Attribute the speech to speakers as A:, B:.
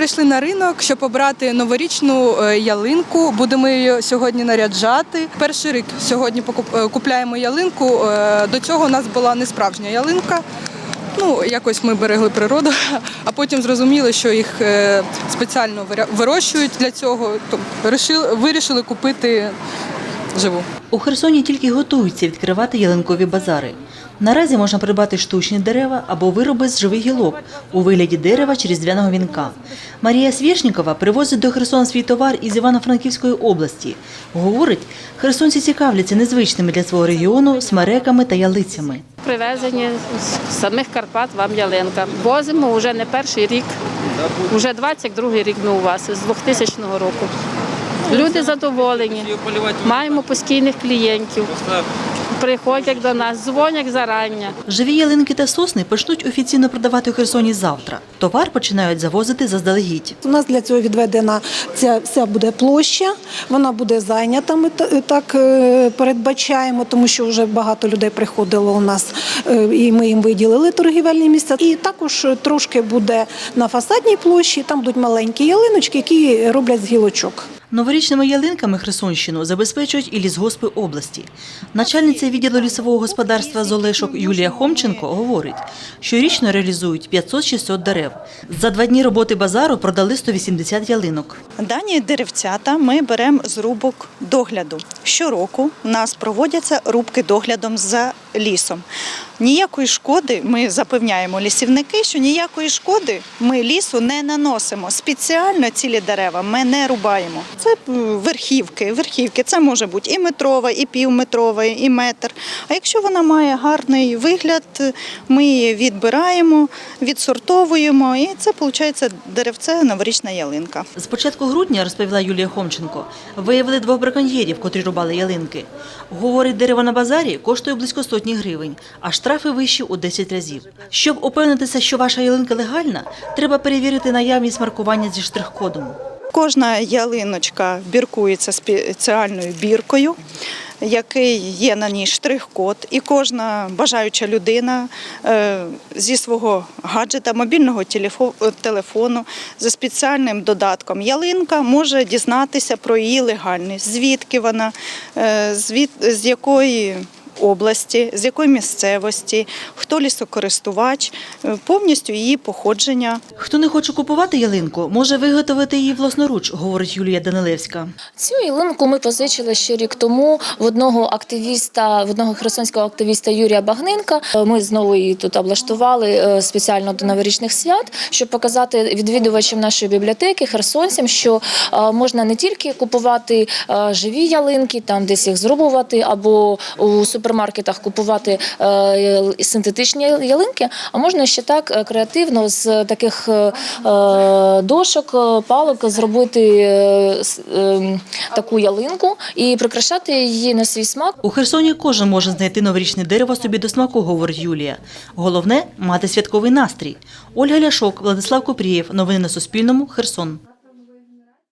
A: прийшли на ринок, щоб обрати новорічну е, ялинку. Будемо її сьогодні наряджати. Перший рік сьогодні е, купляємо ялинку. Е, До цього у нас була не справжня ялинка. Ну, якось ми берегли природу, а потім зрозуміли, що їх спеціально вирощують для цього. То вирішили, вирішили купити живу.
B: У Херсоні тільки готуються відкривати ялинкові базари. Наразі можна придбати штучні дерева або вироби з живих гілок у вигляді дерева чи різдвяного вінка. Марія Свєшнікова привозить до Херсона свій товар із Івано-Франківської області. Говорить, херсонці цікавляться незвичними для свого регіону смереками та ялицями.
C: Привезені з самих Карпат вам ялинка. Возимо вже не перший рік, вже 22-й рік ми у вас, з 2000 року. Люди задоволені, маємо постійних клієнтів, приходять до нас, дзвонять зарання.
B: Живі ялинки та сосни почнуть офіційно продавати у Херсоні завтра. Товар починають завозити заздалегідь.
D: У нас для цього відведена ця вся буде площа, вона буде зайнята. Ми так е, передбачаємо, тому що вже багато людей приходило у нас, е, і ми їм виділили торгівельні місця. І також трошки буде на фасадній площі. Там будуть маленькі ялиночки, які роблять з гілочок.
B: Новорічними ялинками Херсонщину забезпечують і лісгоспи області. Начальниця відділу лісового господарства з Олешок Юлія Хомченко говорить, що річно реалізують 500-600 дерев. За два дні роботи базару продали 180 ялинок.
E: Дані деревцята ми беремо з рубок догляду. Щороку у нас проводяться рубки доглядом за лісом. Ніякої шкоди ми запевняємо лісівники, що ніякої шкоди ми лісу не наносимо. Спеціально цілі дерева ми не рубаємо. Це верхівки. Верхівки це може бути і метрова, і півметрова, і метр. А якщо вона має гарний вигляд, ми її відбираємо, відсортовуємо, і це виходить деревце новорічна ялинка.
B: З початку грудня, розповіла Юлія Хомченко, виявили двох браконьєрів, котрі рубали ялинки. Говорить, дерево на базарі коштує близько сотні гривень, а штрафи вищі у 10 разів. Щоб упевнитися, що ваша ялинка легальна, треба перевірити наявність маркування зі штрих-кодом.
E: Кожна ялиночка біркується спеціальною біркою, який є на ній штрих-код, і кожна бажаюча людина е, зі свого гаджета, мобільного телефону за спеціальним додатком ялинка може дізнатися про її легальність, звідки вона, е, з якої. Області, з якої місцевості, хто лісокористувач, е, повністю її походження.
B: Хто не хоче купувати ялинку, може виготовити її власноруч, говорить Юлія Данилевська.
F: Цю ялинку ми позичили ще рік тому в одного активіста, в одного херсонського активіста Юрія Багненка. Ми знову її тут облаштували е, спеціально до новорічних свят, щоб показати відвідувачам нашої бібліотеки, херсонцям, що е, можна не тільки купувати живі ялинки, там десь їх зрубувати, або у супермаркетах купувати е, синтетичні ялинки, а можна ще так е, креативно з таких е, дошок, палок зробити таку ялинку і прикрашати її на свій смак.
B: У Херсоні кожен може знайти новорічне дерево собі до смаку, говорить Юлія. Головне мати святковий настрій. Ольга Ляшок, Владислав Купрієв. Новини на Суспільному. Херсон.